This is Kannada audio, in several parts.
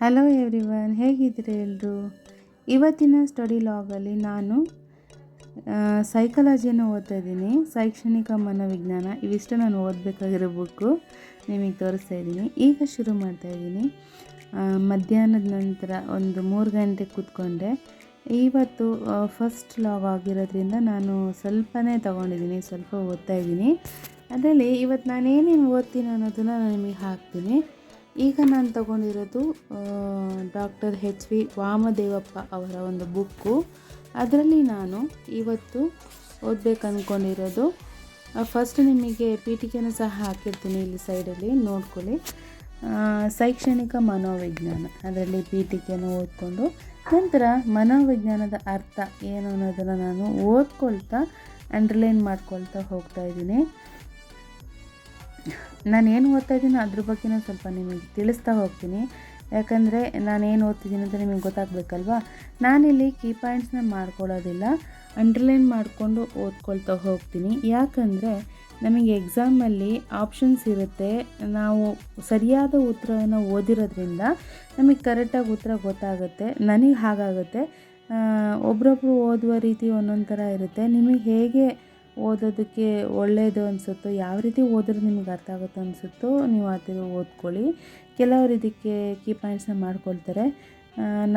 ಹಲೋ ಎವ್ರಿವನ್ ಹೇಗಿದ್ದೀರಿ ಎಲ್ಲರೂ ಇವತ್ತಿನ ಸ್ಟಡಿ ಲಾಗಲ್ಲಿ ನಾನು ಸೈಕಾಲಜಿಯನ್ನು ಓದ್ತಾ ಇದ್ದೀನಿ. ಶೈಕ್ಷಣಿಕ ಮನೋವಿಜ್ಞಾನ ಇವಿಷ್ಟು ನಾನು ಓದಬೇಕಾಗಿರೋ ಬುಕ್ಕು ನಿಮಗೆ ತೋರಿಸ್ತಾ ಇದ್ದೀನಿ. ಈಗ ಶುರು ಮಾಡ್ತಾ ಇದ್ದೀನಿ. ಮಧ್ಯಾಹ್ನದ ನಂತರ ಒಂದು ಮೂರು ಗಂಟೆ ಕೂತ್ಕೊಂಡೆ. ಇವತ್ತು ಫಸ್ಟ್ ಲಾಗ್ ಆಗಿರೋದ್ರಿಂದ ನಾನು ಸ್ವಲ್ಪನೇ ತಗೊಂಡಿದ್ದೀನಿ, ಸ್ವಲ್ಪ ಓದ್ತಾ ಇದ್ದೀನಿ. ಅದರಲ್ಲಿ ಇವತ್ತು ನಾನು ಏನೇನು ಓದ್ತೀನಿ ಅನ್ನೋದನ್ನು ನಾನು ನಿಮಗೆ ಹಾಕ್ತೀನಿ. ಈಗ ನಾನು ತಗೊಂಡಿರೋದು ಡಾಕ್ಟರ್ ಹೆಚ್ ವಿ ವಾಮದೇವಪ್ಪ ಅವರ ಒಂದು ಬುಕ್ಕು. ಅದರಲ್ಲಿ ನಾನು ಇವತ್ತು ಓದಬೇಕು ಅಂದ್ಕೊಂಡಿರೋದು ಫಸ್ಟ್ ನಿಮಗೆ ಪೀಠಿಕೆಯನ್ನು ಸಹ ಹಾಕಿರ್ತೀನಿ ಇಲ್ಲಿ ಸೈಡಲ್ಲಿ ನೋಡ್ಕೊಳ್ಳಿ. ಶೈಕ್ಷಣಿಕ ಮನೋವಿಜ್ಞಾನ, ಅದರಲ್ಲಿ ಪೀಠಿಕೆಯನ್ನು ಓದ್ಕೊಂಡು. ನಂತರ ಮನೋವಿಜ್ಞಾನದ ಅರ್ಥ ಏನು ಅನ್ನೋದನ್ನು ನಾನು ಓದ್ಕೊಳ್ತಾ ಅಂಡರ್ಲೈನ್ ಮಾಡ್ಕೊಳ್ತಾ ಹೋಗ್ತಾ ಇದ್ದೀನಿ. ನಾನು ಏನು ಓದ್ತಾ ಇದ್ದೀನೋ ಅದ್ರ ಬಗ್ಗೆನೂ ಸ್ವಲ್ಪ ನಿಮಗೆ ತಿಳಿಸ್ತಾ ಹೋಗ್ತೀನಿ. ಯಾಕಂದರೆ ಏನು ಓದ್ತಿದ್ದೀನಿ ಅಂತ ನಿಮಗೆ ಗೊತ್ತಾಗಬೇಕಲ್ವಾ? ನಾನಿಲ್ಲಿ ಕೀ ಪಾಯಿಂಟ್ಸ್ನ ಮಾಡ್ಕೊಳ್ಳೋದಿಲ್ಲ. ಅಂಡರ್ಲೈನ್ ಮಾಡಿಕೊಂಡು ಓದ್ಕೊಳ್ತಾ ಹೋಗ್ತೀನಿ. ಯಾಕಂದರೆ ನಮಗೆ ಎಕ್ಸಾಮಲ್ಲಿ ಆಪ್ಷನ್ಸ್ ಇರುತ್ತೆ. ನಾವು ಸರಿಯಾದ ಉತ್ತರವನ್ನು ಓದಿರೋದ್ರಿಂದ ನಮಗೆ ಕರೆಕ್ಟಾಗಿ ಉತ್ತರ ಗೊತ್ತಾಗುತ್ತೆ. ನನಗೆ ಹಾಗಾಗುತ್ತೆ. ಒಬ್ರೊಬ್ರು ಓದುವ ರೀತಿ ಒಂದೊಂದು ಥರ ಇರುತ್ತೆ. ನಿಮಗೆ ಹೇಗೆ ಓದೋದಕ್ಕೆ ಒಳ್ಳೆಯದು ಅನಿಸುತ್ತೋ, ಯಾವ ರೀತಿ ಓದಿದ್ರೆ ನಿಮ್ಗೆ ಅರ್ಥ ಆಗುತ್ತೋ ಅನಿಸುತ್ತೋ ನೀವು ಆ ಓದ್ಕೊಳ್ಳಿ. ಕೆಲವರು ಇದಕ್ಕೆ ಕೀ ಪಾಯಿಂಟ್ಸ್ನ ಮಾಡ್ಕೊಳ್ತಾರೆ.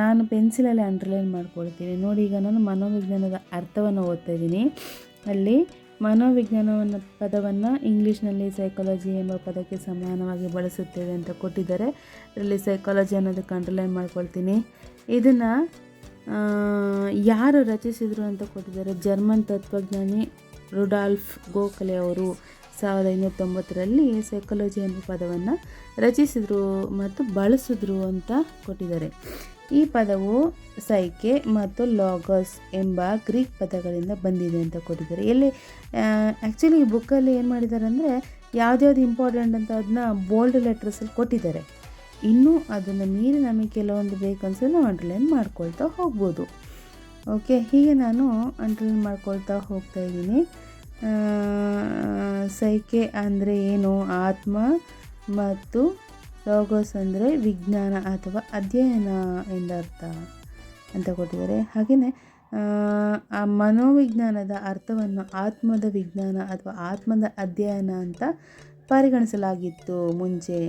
ನಾನು ಪೆನ್ಸಿಲಲ್ಲಿ ಅಂಡರ್ಲೈನ್ ಮಾಡ್ಕೊಳ್ತೀನಿ. ನೋಡಿ, ಈಗ ನಾನು ಮನೋವಿಜ್ಞಾನದ ಅರ್ಥವನ್ನು ಓದ್ತಾ ಇದ್ದೀನಿ. ಅಲ್ಲಿ ಮನೋವಿಜ್ಞಾನವನ್ನು, ಪದವನ್ನು ಇಂಗ್ಲೀಷ್ನಲ್ಲಿ ಸೈಕಾಲಜಿ ಎಂಬ ಪದಕ್ಕೆ ಸಮಾನವಾಗಿ ಬಳಸುತ್ತೇವೆ ಅಂತ ಕೊಟ್ಟಿದ್ದಾರೆ. ಅದರಲ್ಲಿ ಸೈಕಾಲಜಿ ಅನ್ನೋದಕ್ಕೆ ಅಂಡರ್ಲೈನ್ ಮಾಡ್ಕೊಳ್ತೀನಿ. ಇದನ್ನು ಯಾರು ರಚಿಸಿದರು ಅಂತ ಕೊಟ್ಟಿದ್ದಾರೆ. ಜರ್ಮನ್ ತತ್ವಜ್ಞಾನಿ ರುಡಾಲ್ಫ್ ಗೋಖಲೆ ಅವರು ಸಾವಿರದ ಐನೂರ ತೊಂಬತ್ತರಲ್ಲಿ ಸೈಕಾಲಜಿ ಎಂಬ ಪದವನ್ನು ರಚಿಸಿದರು ಮತ್ತು ಬಳಸಿದ್ರು ಅಂತ ಕೊಟ್ಟಿದ್ದಾರೆ. ಈ ಪದವು ಸೈಕೆ ಮತ್ತು ಲಾಗಸ್ ಎಂಬ ಗ್ರೀಕ್ ಪದಗಳಿಂದ ಬಂದಿದೆ ಅಂತ ಕೊಟ್ಟಿದ್ದಾರೆ. ಎಲ್ಲಿ ಆ್ಯಕ್ಚುಲಿ ಈ ಬುಕ್ಕಲ್ಲಿ ಏನು ಮಾಡಿದ್ದಾರೆ ಅಂದರೆ ಯಾವ್ದ್ಯಾವ್ದು ಇಂಪಾರ್ಟೆಂಟ್ ಅಂತ ಅದನ್ನ ಬೋಲ್ಡ್ ಲೆಟ್ರಸಲ್ಲಿ ಕೊಟ್ಟಿದ್ದಾರೆ. ಇನ್ನೂ ಅದನ್ನು ಮೀರಿ ನಮಗೆ ಕೆಲವೊಂದು ನಾವು ಅಂಡರ್ಲೈನ್ ಮಾಡ್ಕೊಳ್ತಾ ಹೋಗ್ಬೋದು. ಓಕೆ ಹೀಗೆ ನಾನು ಅಂಡರ್ಲೈನ್ ಮಾಡ್ಕೊಳ್ತಾ ಹೋಗ್ತಾ ಇದ್ದೀನಿ. ಸೈಕೆ ಅಂದರೆ ಏನು? ಆತ್ಮ ಮತ್ತು ಲೋಗೋಸ್ ಅಂದರೆ ವಿಜ್ಞಾನ ಅಥವಾ ಅಧ್ಯಯನ ಎಂದರ್ಥ ಅಂತ ಕೊಟ್ಟಿದ್ದಾರೆ. ಹಾಗೆಯೇ ಆ ಮನೋವಿಜ್ಞಾನದ ಅರ್ಥವನ್ನು ಆತ್ಮದ ವಿಜ್ಞಾನ ಅಥವಾ ಆತ್ಮದ ಅಧ್ಯಯನ ಅಂತ ಪರಿಗಣಿಸಲಾಗಿತ್ತು ಮುಂಚೆ.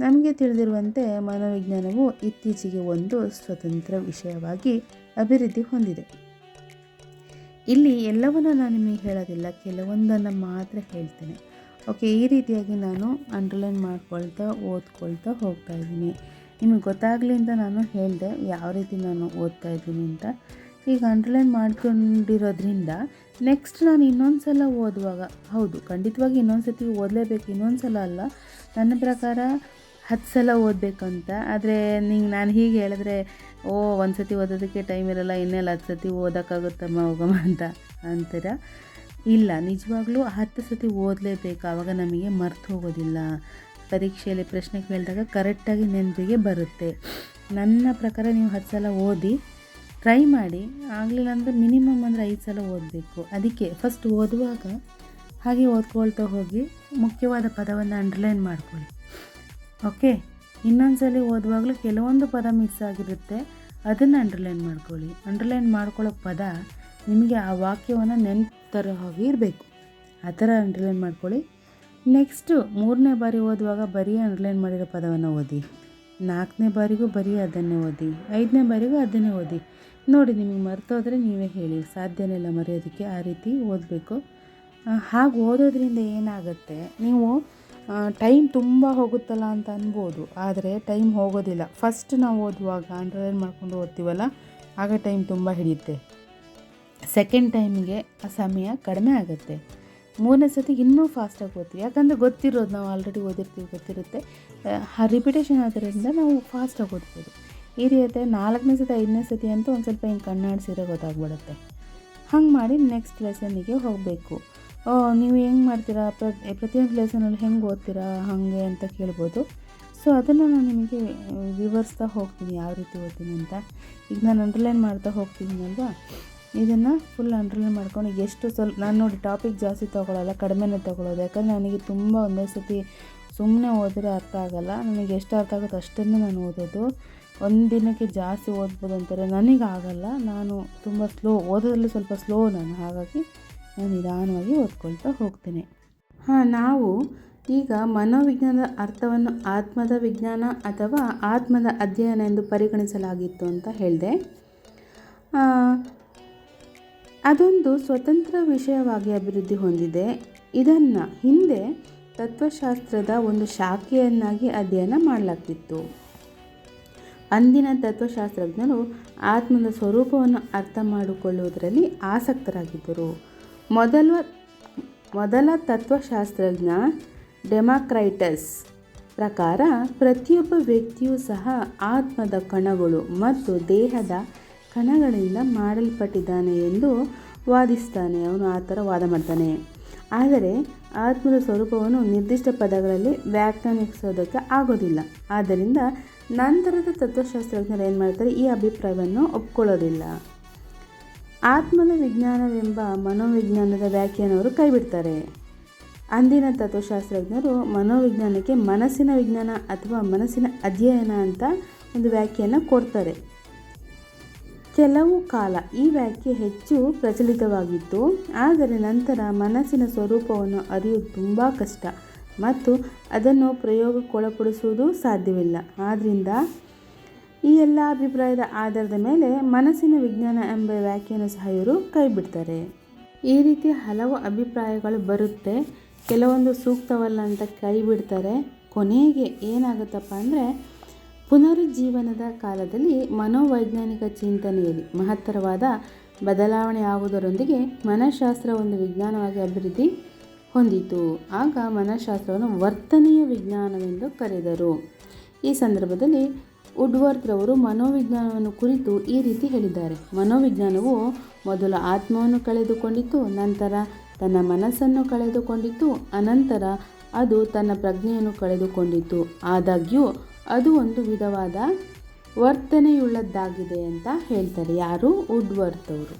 ನಮಗೆ ತಿಳಿದಿರುವಂತೆ ಮನೋವಿಜ್ಞಾನವು ಇತ್ತೀಚೆಗೆ ಒಂದು ಸ್ವತಂತ್ರ ವಿಷಯವಾಗಿ ಅಭಿವೃದ್ಧಿ ಹೊಂದಿದೆ. ಇಲ್ಲಿ ಎಲ್ಲವನ್ನು ನಾನು ನಿಮಗೆ ಹೇಳೋದಿಲ್ಲ, ಕೆಲವೊಂದನ್ನು ಮಾತ್ರ ಹೇಳ್ತೇನೆ. ಓಕೆ, ಈ ರೀತಿಯಾಗಿ ನಾನು ಅಂಡರ್ಲೈನ್ ಮಾಡ್ಕೊಳ್ತಾ, ಓದ್ಕೊಳ್ತಾ ಹೋಗ್ತಾ ಇದ್ದೀನಿ. ನಿಮಗೆ ಗೊತ್ತಾಗಲಿ ಅಂತ ನಾನು ಹೇಳಿದೆ, ಯಾವ ರೀತಿ ನಾನು ಓದ್ತಾ ಇದ್ದೀನಿ ಅಂತ. ಈಗ ಅಂಡರ್ಲೈನ್ ಮಾಡ್ಕೊಂಡಿರೋದ್ರಿಂದ ನೆಕ್ಸ್ಟ್ ನಾನು ಇನ್ನೊಂದು ಸಲ ಓದುವಾಗ, ಹೌದು, ಖಂಡಿತವಾಗಿ ಇನ್ನೊಂದು ಸತಿ ಓದಲೇಬೇಕು ಇನ್ನೊಂದು ಸಲ ಅಲ್ಲ. ನನ್ನ ಪ್ರಕಾರ ಹತ್ತು ಸಲ ಓದಬೇಕು ಅಂತ ಆದರೆ ನಿಂಗೆ ನಾನು ಹೀಗೆ ಹೇಳಿದ್ರೆ, ಓ ಒಂದು ಸತಿ ಓದೋದಕ್ಕೆ ಟೈಮ್ ಇರಲ್ಲ, ಇನ್ನೆಲ್ಲ ಹತ್ತು ಸತಿ ಓದೋಕ್ಕಾಗುತ್ತಮ್ಮ, ಹೋಗಮ್ಮ ಅಂತ ಅಂತೀರ? ಇಲ್ಲ, ನಿಜವಾಗ್ಲೂ ಹತ್ತು ಸತಿ ಓದಲೇಬೇಕು ಆವಾಗ ನಮಗೆ ಮರ್ತು ಹೋಗೋದಿಲ್ಲ. ಪರೀಕ್ಷೆಯಲ್ಲಿ ಪ್ರಶ್ನೆ ಕೇಳಿದಾಗ ಕರೆಕ್ಟಾಗಿ ನೆನಪಿಗೆ ಬರುತ್ತೆ. ನನ್ನ ಪ್ರಕಾರ ನೀವು ಹತ್ತು ಸಲ ಓದಿ ಟ್ರೈ ಮಾಡಿ, ಆಗಲಿಲ್ಲ ಅಂದರೆ ಮಿನಿಮಮ್ ಅಂದರೆ ಐದು ಸಲ ಓದಬೇಕು. ಅದಕ್ಕೆ ಫಸ್ಟ್ ಓದುವಾಗ ಹಾಗೆ ಓದ್ಕೊಳ್ತಾ ಹೋಗಿ ಮುಖ್ಯವಾದ ಪದವನ್ನು ಅಂಡರ್ಲೈನ್ ಮಾಡ್ಕೊಳ್ಳಿ. ಓಕೆ, ಇನ್ನೊಂದ್ಸಲಿ ಓದುವಾಗಲೂ ಕೆಲವೊಂದು ಪದ ಮಿಸ್ ಆಗಿರುತ್ತೆ. ಅದನ್ನು ಅಂಡರ್ಲೈನ್ ಮಾಡ್ಕೊಳ್ಳಿ. ಅಂಡರ್ಲೈನ್ ಮಾಡ್ಕೊಳ್ಳೋ ಪದ ನಿಮಗೆ ಆ ವಾಕ್ಯವನ್ನು ನೆನ್ಪು ತರೋ ಹಾಗೆ ಇರಬೇಕು. ಆ ಥರ ಅಂಡರ್ಲೈನ್ ಮಾಡ್ಕೊಳ್ಳಿ. ನೆಕ್ಸ್ಟು ಮೂರನೇ ಬಾರಿ ಓದುವಾಗ ಬರೀ ಅಂಡರ್ಲೈನ್ ಮಾಡಿರೋ ಪದವನ್ನು ಓದಿ. ನಾಲ್ಕನೇ ಬಾರಿಗೂ ಬರೀ ಅದನ್ನೇ ಓದಿ. ಐದನೇ ಬಾರಿಗೂ ಅದನ್ನೇ ಓದಿ. ನೋಡಿ, ನಿಮಗೆ ಮರ್ತೋದ್ರೆ ನೀವೇ ಹೇಳಿ. ಸಾಧ್ಯನೇ ಇಲ್ಲ ಮರೆಯೋದಕ್ಕೆ ಆ ರೀತಿ ಓದಬೇಕು. ಹಾಗೆ ಓದೋದ್ರಿಂದ ಏನಾಗುತ್ತೆ? ನೀವು ಟೈಮ್ ತುಂಬ ಹೋಗುತ್ತಲ್ಲ ಅಂತ ಅನ್ಬೋದು. ಆದರೆ ಟೈಮ್ ಹೋಗೋದಿಲ್ಲ. ಫಸ್ಟ್ ನಾವು ಓದುವಾಗ ಅಂಡರ್ಲೈನ್ ಮಾಡ್ಕೊಂಡು ಓದ್ತೀವಲ್ಲ, ಆಗ ಟೈಮ್ ತುಂಬ ಹಿಡಿಯುತ್ತೆ. ಸೆಕೆಂಡ್ ಟೈಮ್ಗೆ ಆ ಸಮಯ ಕಡಿಮೆ ಆಗುತ್ತೆ. ಮೂರನೇ ಸತಿ ಇನ್ನೂ ಫಾಸ್ಟಾಗಿ ಓದ್ತೀವಿ. ಯಾಕಂದರೆ ಗೊತ್ತಿರೋದು, ನಾವು ಆಲ್ರೆಡಿ ಓದಿರ್ತೀವಿ, ಗೊತ್ತಿರುತ್ತೆ. ಆ ರಿಪಿಟೇಷನ್ ಆಗೋದ್ರಿಂದ ನಾವು ಫಾಸ್ಟಾಗಿ ಓದ್ಬೋದು. ಈ ರೀತಿ ನಾಲ್ಕನೇ ಸತಿ ಐದನೇ ಸತಿ ಅಂತೂ ಒಂದು ಸ್ವಲ್ಪ ಹಿಂಗೆ ಕಣ್ಣಾಡಿಸಿರೋ ಗೊತ್ತಾಗ್ಬಿಡುತ್ತೆ. ಹಂಗೆ ಮಾಡಿ ನೆಕ್ಸ್ಟ್ ಲೆಸನ್ನಿಗೆ ಹೋಗಬೇಕು. ನೀವು ಹೆಂಗೆ ಮಾಡ್ತೀರಾ? ಪ್ರತಿ ಪ್ರತಿಯೊಂದು ಲೆಸನಲ್ಲಿ ಹೆಂಗೆ ಓದ್ತೀರಾ? ಹಾಗೆ ಅಂತ ಕೇಳ್ಬೋದು. ಸೊ ಅದನ್ನು ನಾನು ನಿಮಗೆ ವಿವರಿಸ್ತಾ ಹೋಗ್ತೀನಿ ಯಾವ ರೀತಿ ಓದ್ತೀನಿ ಅಂತ. ಈಗ ನಾನು ಅಂಡರ್ಲೈನ್ ಮಾಡ್ತಾ ಹೋಗ್ತಿದ್ದೀನಲ್ವಾ ಇದನ್ನು ಫುಲ್ ಅಂಡರ್ಲೈನ್ ಮಾಡ್ಕೊಂಡು ಎಷ್ಟು ಸ್ವಲ್ಪ ನಾನು ನೋಡಿ ಟಾಪಿಕ್ ಜಾಸ್ತಿ ತೊಗೊಳಲ್ಲ, ಕಡಿಮೆನೇ ತೊಗೊಳೋದು. ಯಾಕಂದರೆ ನನಗೆ ತುಂಬ ಒಂದೇ ಸತಿ ಸುಮ್ಮನೆ ಓದಿದ್ರೆ ಅರ್ಥ ಆಗಲ್ಲ. ನನಗೆ ಎಷ್ಟು ಅರ್ಥ ಆಗುತ್ತೋ ಅಷ್ಟನ್ನು ನಾನು ಓದೋದು. ಒಂದು ದಿನಕ್ಕೆ ಜಾಸ್ತಿ ಓದ್ಬೋದು ಅಂತಾರೆ. ನನಗೆ ಆಗಲ್ಲ. ನಾನು ತುಂಬ ಸ್ಲೋ ಓದೋದ್ರಲ್ಲಿ ಸ್ವಲ್ಪ ಸ್ಲೋ ನಾನು. ಹಾಗಾಗಿ ನಿಧಾನವಾಗಿ ಓದ್ಕೊಳ್ತಾ ಹೋಗ್ತೇನೆ. ಹಾಂ, ನಾವು ಈಗ ಮನೋವಿಜ್ಞಾನದ ಅರ್ಥವನ್ನು ಆತ್ಮದ ವಿಜ್ಞಾನ ಅಥವಾ ಆತ್ಮದ ಅಧ್ಯಯನ ಎಂದು ಪರಿಗಣಿಸಲಾಗಿತ್ತು ಅಂತ ಹೇಳಿದೆ. ಅದೊಂದು ಸ್ವತಂತ್ರ ವಿಷಯವಾಗಿ ಅಭಿವೃದ್ಧಿ ಹೊಂದಿದೆ. ಇದನ್ನು ಹಿಂದೆ ತತ್ವಶಾಸ್ತ್ರದ ಒಂದು ಶಾಖೆಯನ್ನಾಗಿ ಅಧ್ಯಯನ ಮಾಡಲಾಗ್ತಿತ್ತು. ಅಂದಿನ ತತ್ವಶಾಸ್ತ್ರಜ್ಞರು ಆತ್ಮದ ಸ್ವರೂಪವನ್ನು ಅರ್ಥ ಮಾಡಿಕೊಳ್ಳುವುದರಲ್ಲಿ ಆಸಕ್ತರಾಗಿದ್ದರು. ಮೊದಲ ಮೊದಲ ತತ್ವಶಾಸ್ತ್ರಜ್ಞ ಡೆಮಾಕ್ರೈಟಸ್ ಪ್ರಕಾರ ಪ್ರತಿಯೊಬ್ಬ ವ್ಯಕ್ತಿಯೂ ಸಹ ಆತ್ಮದ ಕಣಗಳು ಮತ್ತು ದೇಹದ ಕಣಗಳಿಂದ ಮಾಡಲ್ಪಟ್ಟಿದ್ದಾನೆ ಎಂದು ವಾದಿಸ್ತಾನೆ. ಅವನು ಆ ಥರ ವಾದ ಮಾಡ್ತಾನೆ. ಆದರೆ ಆತ್ಮದ ಸ್ವರೂಪವನ್ನು ನಿರ್ದಿಷ್ಟ ಪದಗಳಲ್ಲಿ ವ್ಯಾಖ್ಯಾನಿಸೋದಕ್ಕೆ ಆಗೋದಿಲ್ಲ. ಆದ್ದರಿಂದ ನಂತರದ ತತ್ವಶಾಸ್ತ್ರಜ್ಞರು ಏನು ಮಾಡ್ತಾರೆ ಈ ಅಭಿಪ್ರಾಯವನ್ನು ಒಪ್ಕೊಳ್ಳೋದಿಲ್ಲ. ಆತ್ಮದ ವಿಜ್ಞಾನವೆಂಬ ಮನೋವಿಜ್ಞಾನದ ವ್ಯಾಖ್ಯಾನವರು ಕೈಬಿಡ್ತಾರೆ. ಅಂದಿನ ತತ್ವಶಾಸ್ತ್ರಜ್ಞರು ಮನೋವಿಜ್ಞಾನಕ್ಕೆ ಮನಸ್ಸಿನ ವಿಜ್ಞಾನ ಅಥವಾ ಮನಸ್ಸಿನ ಅಧ್ಯಯನ ಅಂತ ಒಂದು ವ್ಯಾಖ್ಯಾನ ಕೊಡ್ತಾರೆ. ಕೆಲವು ಕಾಲ ಈ ವ್ಯಾಖ್ಯೆ ಹೆಚ್ಚು ಪ್ರಚಲಿತವಾಗಿತ್ತು. ಆದರೆ ನಂತರ ಮನಸ್ಸಿನ ಸ್ವರೂಪವನ್ನು ಅರಿಯುವುದು ತುಂಬ ಕಷ್ಟ ಮತ್ತು ಅದನ್ನು ಪ್ರಯೋಗಕ್ಕೊಳಪಡಿಸುವುದು ಸಾಧ್ಯವಿಲ್ಲ. ಆದ್ದರಿಂದ ಈ ಎಲ್ಲ ಅಭಿಪ್ರಾಯದ ಆಧಾರದ ಮೇಲೆ ಮನಸ್ಸಿನ ವಿಜ್ಞಾನ ಎಂಬ ವ್ಯಾಖ್ಯಾನ ಸಹ ಇವರು ಕೈಬಿಡ್ತಾರೆ. ಈ ರೀತಿ ಹಲವು ಅಭಿಪ್ರಾಯಗಳು ಬರುತ್ತೆ. ಕೆಲವೊಂದು ಸೂಕ್ತವಲ್ಲ ಅಂತ ಕೈ ಬಿಡ್ತಾರೆ ಕೊನೆಗೆ ಏನಾಗುತ್ತಪ್ಪ ಅಂದರೆ, ಪುನರುಜ್ಜೀವನದ ಕಾಲದಲ್ಲಿ ಮನೋವೈಜ್ಞಾನಿಕ ಚಿಂತನೆಯಲ್ಲಿ ಮಹತ್ತರವಾದ ಬದಲಾವಣೆ ಆಗುವುದರೊಂದಿಗೆ ಮನಃಶಾಸ್ತ್ರ ಒಂದು ವಿಜ್ಞಾನವಾಗಿ ಅಭಿವೃದ್ಧಿ ಹೊಂದಿತು. ಆಗ ಮನಃಶಾಸ್ತ್ರವನ್ನು ವರ್ತನೆಯ ವಿಜ್ಞಾನವೆಂದು ಕರೆದರು. ಈ ಸಂದರ್ಭದಲ್ಲಿ ರವರು ಮನೋವಿಜ್ಞಾನವನ್ನು ಕುರಿತು ಈ ರೀತಿ ಹೇಳಿದ್ದಾರೆ. ಮನೋವಿಜ್ಞಾನವು ಮೊದಲು ಆತ್ಮವನ್ನು ಕಳೆದುಕೊಂಡಿತ್ತು ನಂತರ ತನ್ನ ಮನಸ್ಸನ್ನು ಕಳೆದುಕೊಂಡಿತು, ಅನಂತರ ಅದು ತನ್ನ ಪ್ರಜ್ಞೆಯನ್ನು ಕಳೆದುಕೊಂಡಿತು. ಆದಾಗ್ಯೂ, ಅದು ಒಂದು ವಿಧವಾದ ವರ್ತನೆಯುಳ್ಳದ್ದಾಗಿದೆ ಅಂತ ಹೇಳ್ತಾರೆ ಯಾರು? ವುಡ್ವರ್ತ್ ಅವರು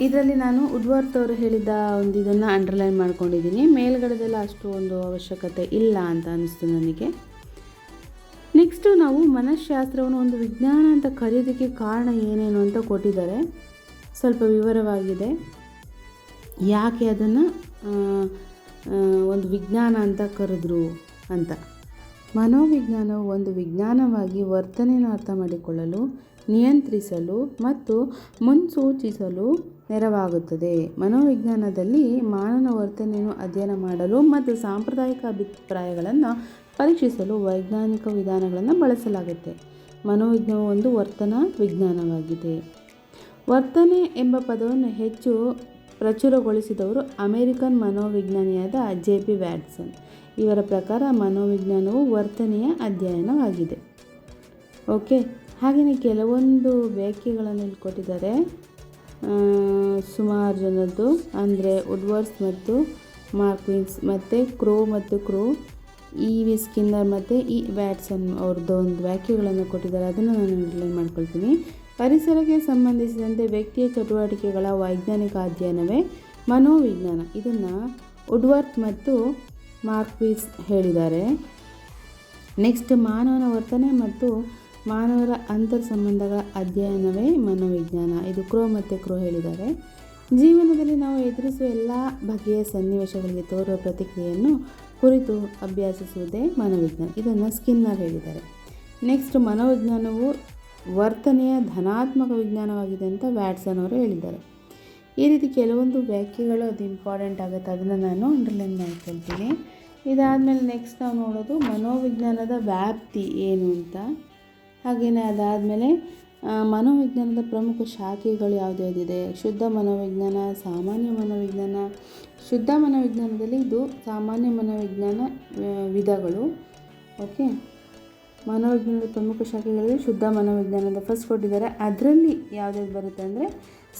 ಇದರಲ್ಲಿ ನಾನು ಉಡ್ವರ್ತ್ ಅವರು ಹೇಳಿದ ಒಂದು ಇದನ್ನು ಅಂಡರ್ಲೈನ್ ಮಾಡ್ಕೊಂಡಿದ್ದೀನಿ. ಮೇಲ್ಗಡೆದೆಲ್ಲ ಅಷ್ಟು ಒಂದು ಅವಶ್ಯಕತೆ ಇಲ್ಲ ಅಂತ ಅನ್ನಿಸ್ತು ನನಗೆ. ನೆಕ್ಸ್ಟು ನಾವು ಮನಃಶಾಸ್ತ್ರವನ್ನು ಒಂದು ವಿಜ್ಞಾನ ಅಂತ ಕರೆಯೋದಕ್ಕೆ ಕಾರಣ ಏನೇನು ಅಂತ ಕೊಟ್ಟಿದ್ದಾರೆ. ಸ್ವಲ್ಪ ವಿವರವಾಗಿದೆ. ಯಾಕೆ ಅದನ್ನು ಒಂದು ವಿಜ್ಞಾನ ಅಂತ ಕರೆದ್ರು ಅಂತ. ಮನೋವಿಜ್ಞಾನವು ಒಂದು ವಿಜ್ಞಾನವಾಗಿ ವರ್ತನೆಯನ್ನು ಅರ್ಥ ಮಾಡಿಕೊಳ್ಳಲು, ನಿಯಂತ್ರಿಸಲು ಮತ್ತು ಮುನ್ಸೂಚಿಸಲು ನೆರವಾಗುತ್ತದೆ. ಮನೋವಿಜ್ಞಾನದಲ್ಲಿ ಮಾನವ ವರ್ತನೆಯನ್ನು ಅಧ್ಯಯನ ಮಾಡಲು ಮತ್ತು ಸಾಂಪ್ರದಾಯಿಕ ಅಭಿಪ್ರಾಯಗಳನ್ನು ಪರೀಕ್ಷಿಸಲು ವೈಜ್ಞಾನಿಕ ವಿಧಾನಗಳನ್ನು ಬಳಸಲಾಗುತ್ತೆ. ಮನೋವಿಜ್ಞಾನ ಒಂದು ವರ್ತನಾ ವಿಜ್ಞಾನವಾಗಿದೆ. ವರ್ತನೆ ಎಂಬ ಪದವನ್ನು ಹೆಚ್ಚು ಪ್ರಚುರಗೊಳಿಸಿದವರು ಅಮೇರಿಕನ್ ಮನೋವಿಜ್ಞಾನಿಯಾದ ಜೆ ಪಿ ವ್ಯಾಟ್ಸನ್. ಇವರ ಪ್ರಕಾರ ಮನೋವಿಜ್ಞಾನವು ವರ್ತನೆಯ ಅಧ್ಯಯನವಾಗಿದೆ. ಓಕೆ, ಹಾಗೆಯೇ ಕೆಲವೊಂದು ವ್ಯಾಖ್ಯೆಗಳನ್ನು ಇಲ್ಲಿ ಕೊಟ್ಟಿದ್ದಾರೆ. ಸುಮಾರು ಜನದ್ದು, ಅಂದರೆ ವುಡ್ವರ್ಸ್ ಮತ್ತು ಮಾರ್ಕ್ವಿನ್ಸ್, ಮತ್ತು ಕ್ರೋ ಮತ್ತು ಕ್ರೋ. ವಿ ಸ್ಕಿನ್ನರ್ ಮತ್ತು ಈ ವ್ಯಾಟ್ಸನ್ ಅವ್ರದ್ದು ಒಂದು ವ್ಯಾಖ್ಯೆಗಳನ್ನು ಕೊಟ್ಟಿದ್ದಾರೆ. ಅದನ್ನು ನಾನು ಅಂಡರ್ಲೈನ್ ಮಾಡ್ಕೊಳ್ತೀನಿ. ಪರಿಸರಕ್ಕೆ ಸಂಬಂಧಿಸಿದಂತೆ ವ್ಯಕ್ತಿಯ ಚಟುವಟಿಕೆಗಳ ವೈಜ್ಞಾನಿಕ ಅಧ್ಯಯನವೇ ಮನೋವಿಜ್ಞಾನ. ಇದನ್ನು ವುಡ್ವರ್ಕ್ ಮತ್ತು ಮಾರ್ಕ್ವಿಸ್ ಹೇಳಿದ್ದಾರೆ. ನೆಕ್ಸ್ಟ್ ಮಾನವನ ವರ್ತನೆ ಮತ್ತು ಮಾನವರ ಅಂತರ್ ಸಂಬಂಧಗಳ ಅಧ್ಯಯನವೇ ಮನೋವಿಜ್ಞಾನ. ಇದು ಕ್ರೋ ಮತ್ತು ಕ್ರೋ ಹೇಳಿದ್ದಾರೆ. ಜೀವನದಲ್ಲಿ ನಾವು ಎದುರಿಸುವ ಎಲ್ಲ ಬಗೆಯ ಸನ್ನಿವೇಶಗಳಿಗೆ ತೋರುವ ಪ್ರತಿಕ್ರಿಯೆಯನ್ನು ಕುರಿತು ಅಭ್ಯಾಸಿಸುವುದೇ ಮನೋವಿಜ್ಞಾನ. ಇದನ್ನು ಸ್ಕಿನ್ನರ್ ಹೇಳಿದ್ದಾರೆ. ನೆಕ್ಸ್ಟ್ ಮನೋವಿಜ್ಞಾನವು ವರ್ತನೆಯ ಧನಾತ್ಮಕ ವಿಜ್ಞಾನವಾಗಿದೆ ಅಂತ ವ್ಯಾಟ್ಸನ್ ಅವರು ಹೇಳಿದ್ದಾರೆ. ಈ ರೀತಿ ಕೆಲವೊಂದು ವ್ಯಾಖ್ಯೆಗಳು ಅದು ಇಂಪಾರ್ಟೆಂಟ್ ಆಗುತ್ತೆ. ಅದನ್ನು ನಾನು ಅಂಡರ್ಲೈನ್ ಮಾಡ್ಕೊಳ್ತೀನಿ. ಇದಾದಮೇಲೆ ನೆಕ್ಸ್ಟ್ ನಾವು ನೋಡೋದು ಮನೋವಿಜ್ಞಾನದ ವ್ಯಾಪ್ತಿ ಏನು ಅಂತ. ಹಾಗೆಯೇ ಅದಾದಮೇಲೆ ಮನೋವಿಜ್ಞಾನದ ಪ್ರಮುಖ ಶಾಖೆಗಳು ಯಾವುದ್ಯಾವುದಿದೆ? ಶುದ್ಧ ಮನೋವಿಜ್ಞಾನ, ಸಾಮಾನ್ಯ ಮನೋವಿಜ್ಞಾನ. ಶುದ್ಧ ಮನೋವಿಜ್ಞಾನದಲ್ಲಿ ಇದು ಸಾಮಾನ್ಯ ಮನೋವಿಜ್ಞಾನ ವಿಧಗಳು. ಓಕೆ? ಮನೋವಿಜ್ಞಾನದ ಪ್ರಮುಖ ಶಾಖೆಗಳಲ್ಲಿ ಶುದ್ಧ ಮನೋವಿಜ್ಞಾನದ ಫಸ್ಟ್ ಕೊಟ್ಟಿದ್ದಾರೆ ಅದರಲ್ಲಿ ಯಾವುದ್ಯಾವ್ದು ಬರುತ್ತೆ ಅಂದರೆ,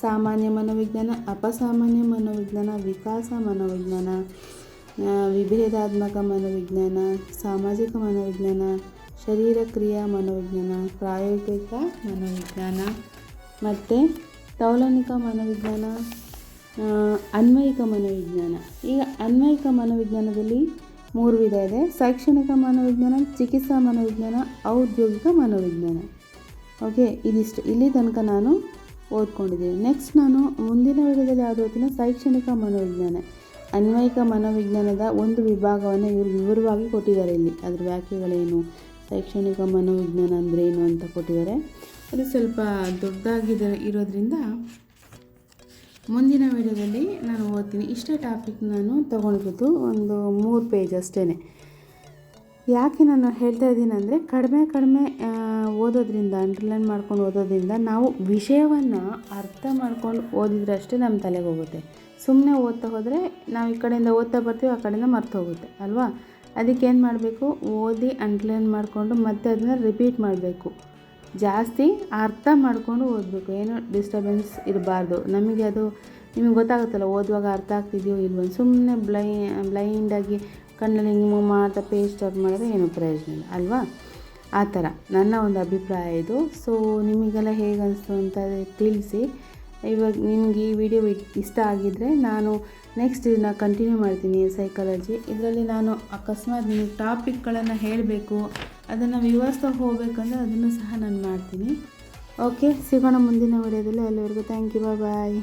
ಸಾಮಾನ್ಯ ಮನೋವಿಜ್ಞಾನ, ಅಪಸಾಮಾನ್ಯ ಮನೋವಿಜ್ಞಾನ, ವಿಕಾಸ ಮನೋವಿಜ್ಞಾನ ವಿಭೇದಾತ್ಮಕ ಮನೋವಿಜ್ಞಾನ, ಸಾಮಾಜಿಕ ಮನೋವಿಜ್ಞಾನ ಶರೀರ ಕ್ರಿಯಾ ಮನೋವಿಜ್ಞಾನ, ಪ್ರಾಯೋಗಿಕ ಮನೋವಿಜ್ಞಾನ ಮತ್ತು ತೌಲನಿಕ ಮನೋವಿಜ್ಞಾನ ಅನ್ವಯಿಕ ಮನೋವಿಜ್ಞಾನ. ಈಗ ಅನ್ವಯಿಕ ಮನೋವಿಜ್ಞಾನದಲ್ಲಿ ಮೂರು ವಿಧ ಇದೆ. ಶೈಕ್ಷಣಿಕ ಮನೋವಿಜ್ಞಾನ, ಚಿಕಿತ್ಸಾ ಮನೋವಿಜ್ಞಾನ, ಔದ್ಯೋಗಿಕ ಮನೋವಿಜ್ಞಾನ. ಓಕೆ, ಇದಿಷ್ಟು. ಇಲ್ಲಿ ತನಕ ನಾನು ಓದ್ಕೊಂಡಿದ್ದೀನಿ. ನೆಕ್ಸ್ಟ್ ನಾನು ಮುಂದಿನ ವಿಡಿಯೋದಲ್ಲಿ ಯಾವುದು ಓದ್ತೀನಿ? ಶೈಕ್ಷಣಿಕ ಮನೋವಿಜ್ಞಾನ. ಅನ್ವಯಿಕ ಮನೋವಿಜ್ಞಾನದ ಒಂದು ವಿಭಾಗವನ್ನು ಇವರು ವಿವರವಾಗಿ ಕೊಟ್ಟಿದ್ದಾರೆ ಇಲ್ಲಿ. ಅದರ ವ್ಯಾಖ್ಯೆಗಳೇನು? ಶೈಕ್ಷಣಿಕ ಮನೋವಿಜ್ಞಾನ ಅಂದರೆ ಏನು ಅಂತ ಕೊಟ್ಟಿದ್ದಾರೆ. ಅದು ಸ್ವಲ್ಪ ದೊಡ್ಡದಾಗಿದೆ ಇರೋದ್ರಿಂದ ಮುಂದಿನ ವಿಡಿಯೋದಲ್ಲಿ ನಾನು ಓದ್ತೀನಿ. ಇಷ್ಟೇ ಟಾಪಿಕ್ ನಾನು ತೊಗೊಂಡಿದ್ದು ಒಂದು ಮೂರು ಪೇಜ್ ಅಷ್ಟೇ ಯಾಕೆ ನಾನು ಹೇಳ್ತಾ ಇದ್ದೀನಿ ಅಂದರೆ ಕಡಿಮೆ ಕಡಿಮೆ ಓದೋದ್ರಿಂದ ಅಂಡರ್ಲೈನ್ ಮಾಡ್ಕೊಂಡು ಓದೋದ್ರಿಂದ ನಾವು ವಿಷಯವನ್ನು ಅರ್ಥ ಮಾಡ್ಕೊಂಡು ಓದಿದ್ರೆ ಅಷ್ಟೇ ನಮ್ಮ ತಲೆಗೆ ಹೋಗುತ್ತೆ. ಸುಮ್ಮನೆ ಓದ್ತಾ ಹೋದರೆ ನಾವು ಈ ಕಡೆಯಿಂದ ಓದ್ತಾ ಬರ್ತೀವಿ, ಆ ಕಡೆಯಿಂದ ಮರ್ತು ಹೋಗುತ್ತೆ. ಅಲ್ವಾ? ಅದಕ್ಕೆ ಏನು ಮಾಡಬೇಕು? ಓದಿ ಅಂಡರ್ಲೈನ್ ಮಾಡಿಕೊಂಡು ಮತ್ತೆ ಅದನ್ನ ರಿಪೀಟ್ ಮಾಡಬೇಕು. ಜಾಸ್ತಿ ಅರ್ಥ ಮಾಡಿಕೊಂಡು ಓದಬೇಕು. ಏನು ಡಿಸ್ಟರ್ಬೆನ್ಸ್ ಇರಬಾರ್ದು. ನಮಗೆ ಅದು, ನಿಮಗೆ ಗೊತ್ತಾಗುತ್ತಲ್ಲ, ಓದುವಾಗ ಅರ್ಥ ಆಗ್ತಿದೆಯೋ ಇಲ್ವೋ ಸುಮ್ಮನೆ ಬ್ಲೈ ಬ್ಲೈಂಡಾಗಿ ಕಣ್ಣಲ್ಲಿ ಹಿಂಗೆ ಮಾಡ್ತಾ ಪೇಜ್ ಟರ್ನ್ ಮಾಡಿದ್ರೆ ಏನು ಪ್ರಯೋಜನ ಇಲ್ಲ, ಅಲ್ವಾ? ಆ ಥರ. ನನ್ನ ಒಂದು ಅಭಿಪ್ರಾಯ ಇದು. ಸೊ ನಿಮಗೆಲ್ಲ ಹೇಗೆ ಅಂತ ತಿಳಿಸಿ. ಇವಾಗ ನಿಮಗೆ ಈ ವಿಡಿಯೋ ಇಷ್ಟ ಆಗಿದ್ದರೆ ನಾನು ನೆಕ್ಸ್ಟ್ ಇದನ್ನ ಕಂಟಿನ್ಯೂ ಮಾಡ್ತೀನಿ ಸೈಕಾಲಜಿ ಇದರಲ್ಲಿ ನಾನು ಅಕಸ್ಮಾತ್ ನಿಮಗೆ ಟಾಪಿಕ್ಗಳನ್ನು ಹೇಳಬೇಕು, ಅದನ್ನು ವಿವರಿಸ್ತಾ ಹೋಗಬೇಕಂದ್ರೆ ಅದನ್ನು ಸಹ ನಾನು ಮಾಡ್ತೀನಿ. ಓಕೆ ಸಿಗೋಣ ಮುಂದಿನ ವಿಡಿಯೋದಲ್ಲಿ ಅಲ್ಲಿವರೆಗೂ ಥ್ಯಾಂಕ್ ಯು ಬಾಯ್